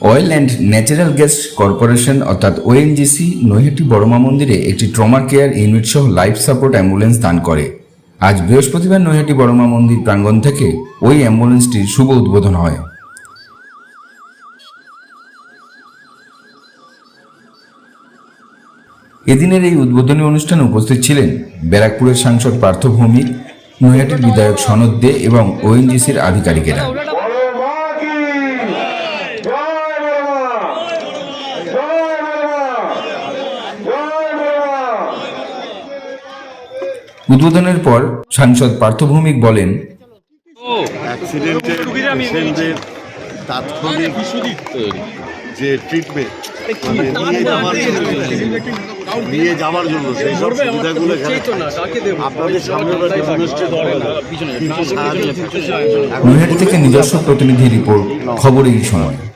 Oil and natural gas corporation অর্থাৎ ONGC Naihati বড়মা মন্দিরে একটি ট্রমা কেয়ার ইউনিট সহ লাইফ সাপোর্ট অ্যাম্বুলেন্স দান করে। আজ বৃহস্পতিবার নৈহাটি বড়মা মন্দির প্রাঙ্গণ থেকে ওই অ্যাম্বুলেন্সটির শুভ উদ্বোধন হয়। এদিনের এই উদ্বোধনী অনুষ্ঠানে উপস্থিত ছিলেন ব্যারাকপুরের সাংসদ পার্থ ভৌমিক নৈহাটির বিধায়ক সনদ দে এবং ওএনজিসির আধিকারিকেরা। উদ্বোধনের পর সাংসদ পার্থ ভৌমিক বলেন অ্যাক্সিডেন্টের তাৎক্ষণিক যে ট্রিটমেন্ট নিয়ে যাওয়ার জন্য সেই সব সুবিধাগুলো আপনাদের সামনে রয়েছে অনুষ্ঠিত হবে না। কিছু সাহায্য নৈহাটি থেকে নিজস্ব প্রতিনিধি রিপোর্ট খবর এই সময়